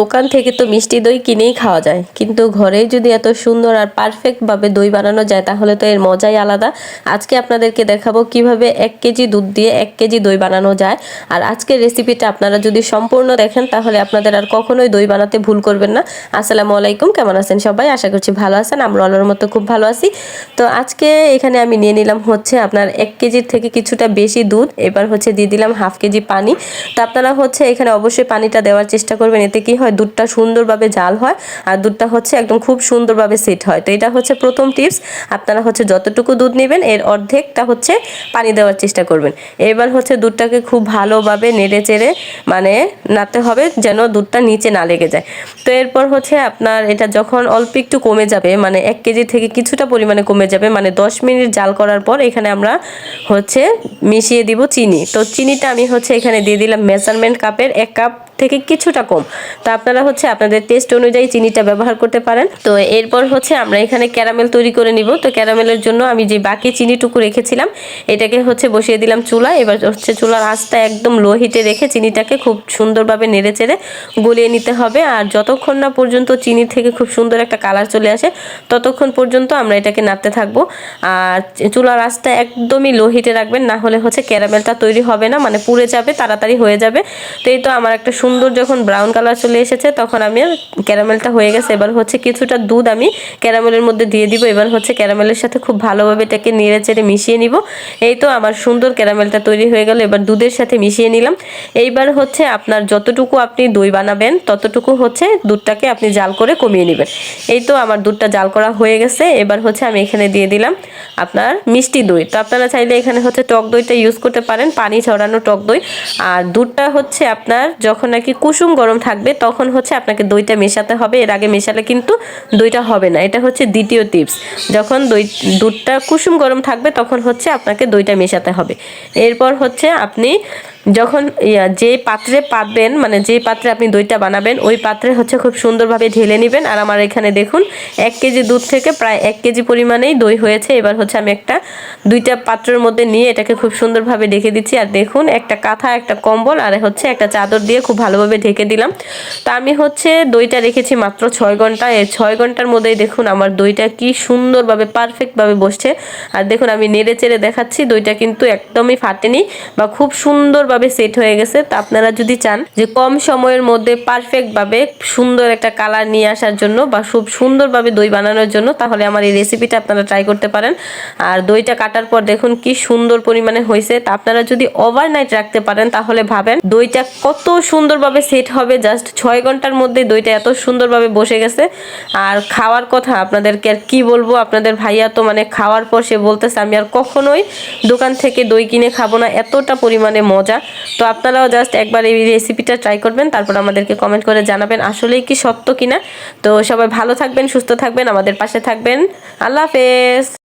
দোকান থেকে তো মিষ্টি দই কিনেই খাওয়া যায়। কিন্তু ঘরেই যদি এত সুন্দর আর পারফেক্টভাবে দই বানানো যায়, তাহলে তো এর মজাই আলাদা। আজকে আপনাদেরকে দেখাবো কীভাবে এক কেজি দুধ দিয়ে এক কেজি দই বানানো যায়। আর আজকের রেসিপিটা আপনারা যদি সম্পূর্ণ দেখেন, তাহলে আপনাদের আর কখনোই দই বানাতে ভুল করবেন না। আসসালামু আলাইকুম, কেমন আছেন সবাই? আশা করছি ভালো আছেন। আমরা আলোর মতো খুব ভালো আছি। তো আজকে এখানে আমি নিয়ে নিলাম হচ্ছে আপনার এক কেজির থেকে কিছুটা বেশি দুধ। এবার হচ্ছে দিয়ে দিলাম হাফ কেজি পানি। তো আপনারা হচ্ছে এখানে অবশ্যই পানিটা দেওয়ার চেষ্টা করবেন। এতে কি হয় দুধটা সুন্দরভাবে জাল হয় আর দুধটা হচ্ছে একদম খুব সুন্দরভাবে সেট হয়। তো এটা হচ্ছে প্রথম টিপস। আপনারা হচ্ছে যতটুকু দুধ নেবেন, এর অর্ধেকটা হচ্ছে পানি দেওয়ার চেষ্টা করবেন। এবার হচ্ছে দুধটাকে খুব ভালোভাবে নেড়ে চেড়ে মানে নাড়তে হবে যেন দুধটা নিচে না লেগে যায়। তো এরপর হচ্ছে আপনার এটা যখন অল্প একটু কমে যাবে মানে এক কেজি থেকে কিছুটা পরিমাণে কমে যাবে মানে দশ মিনিট জাল করার পর এখানে আমরা হচ্ছে মিশিয়ে দিব চিনি। তো চিনিটা আমি হচ্ছে এখানে দিয়ে দিলাম মেজারমেন্ট কাপের এক কাপ থেকে কিছুটা কম। তো আপনারা হচ্ছে আপনাদের টেস্ট অনুযায়ী চিনিটা ব্যবহার করতে পারেন। তো এরপর হচ্ছে আমরা এখানে ক্যারামেল তৈরি করে নিব। তো ক্যারামেলের জন্য আমি যে বাকি চিনিটুকু রেখেছিলাম, এটাকে হচ্ছে বসিয়ে দিলাম চুলা এবার হচ্ছে চুলার আঁচটা একদম লো হিটে রেখে চিনিটাকে খুব সুন্দরভাবে নেড়ে চেড়ে গলিয়ে নিতে হবে। আর যতক্ষণ না পর্যন্ত চিনি থেকে খুব সুন্দর একটা কালার চলে আসে, ততক্ষণ পর্যন্ত আমরা এটাকে নাড়তে থাকব। আর চুলার আঁচটা একদমই লো হিটে রাখবেন, না হলে হচ্ছে ক্যারামেলটা তৈরি হবে না মানে পুড়ে যাবে, তাড়াতাড়ি হয়ে যাবে। তো এই তো আমার একটা সুন্দর যখন ব্রাউন কালার চলে এসেছে, তখন আমি ক্যারামেলটা হয়ে গেছে। এবার হচ্ছে কিছুটা দুধ আমি ক্যারামেলের মধ্যে দিয়ে দিব। এবার হচ্ছে ক্যারামেলের সাথে খুব ভালোভাবে এটাকে নেড়ে চেড়ে মিশিয়ে নিব। এই তো আমার সুন্দর ক্যারামেলটা তৈরি হয়ে গেল। এবার দুধের সাথে মিশিয়ে নিলাম। এইবার হচ্ছে আপনার যতটুকু আপনি দই বানাবেন, ততটুকু হচ্ছে দুধটাকে আপনি জাল করে কমিয়ে নেবেন। এই তো আমার দুধটা জাল করা হয়ে গেছে। এবার হচ্ছে আমি এখানে দিয়ে দিলাম আপনার মিষ্টি দই। তো আপনারা চাইলে এখানে হচ্ছে টক দইটা ইউজ করতে পারেন। পানি ছড়ানো টক দই। আর দুধটা হচ্ছে আপনার যখন নাকি কুসুম গরম থাকবে, তখন হচ্ছে আপনাকে দইটা মেশাতে হবে। এর আগে মেশালে কিন্তু দইটা হবে না। এটা হচ্ছে দ্বিতীয় টিপস যখন দই, দুধটা কুসুম গরম থাকবে, তখন হচ্ছে আপনাকে দইটা মেশাতে হবে। এরপর হচ্ছে আপনি যখন যে পাত্রে পাতবেন মানে যে পাত্রে আপনি দইটা বানাবেন, ওই পাত্রে হচ্ছে খুব সুন্দরভাবে ঢেলে নেবেন। আর আমার এখানে দেখুন, এক কেজি দুধ থেকে প্রায় এক কেজি পরিমাণেই দই হয়েছে। এবার হচ্ছে আমি একটা, দুইটা পাত্রের মধ্যে নিয়ে এটাকে খুব সুন্দরভাবে ঢেকে দিচ্ছি। আর দেখুন, একটা কাঁথা, একটা কম্বল, আর হচ্ছে একটা চাদর দিয়ে খুব ভালোভাবে ঢেকে দিলাম। তো আমি হচ্ছে দইটা রেখেছি মাত্র ছয় ঘণ্টা। এই ছয় ঘণ্টার মধ্যেই দেখুন, আমার দইটা কি সুন্দরভাবে, পারফেক্টভাবে বসছে। আর দেখুন, আমি নেড়ে চেড়ে দেখাচ্ছি, দইটা কিন্তু একদমই ফাটেনি বা খুব সুন্দরভাবে সেট হয়ে গেছে। তা আপনারা যদি চান যে কম সময়ের মধ্যে পারফেক্টভাবে সুন্দর একটা কালার নিয়ে আসার জন্য বা খুব সুন্দরভাবে দই বানানোর জন্য, তাহলে আমার এই রেসিপিটা আপনারা ট্রাই করতে পারেন। আর দইটা কাটার পর দেখুন কি সুন্দর পরিমাণে হয়েছে। তা আপনারা যদি ওভারনাইট রাখতে পারেন, তাহলে ভাবেন দইটা কত সুন্দরভাবে সেট হবে। জাস্ট ছয় ঘণ্টার মধ্যে দইটা এত সুন্দরভাবে বসে গেছে। আর খাওয়ার কথা আপনাদেরকে আর কি বলব? আপনাদের ভাইয়া তো মানে খাওয়ার পর সে বলতেছে, আমি আর কখনোই দোকান থেকে দই কিনে খাব না। এতটা পরিমাণে মজা। তো আপনারাও জাস্ট একবার এই রেসিপিটা ট্রাই করবেন, তারপর আমাদেরকে কমেন্ট করে জানাবেন আসলেই কি সত্য কিনা। তো সবাই ভালো থাকবেন, সুস্থ থাকবেন, আমাদের পাশে থাকবেন। আল্লাহ হাফেজ।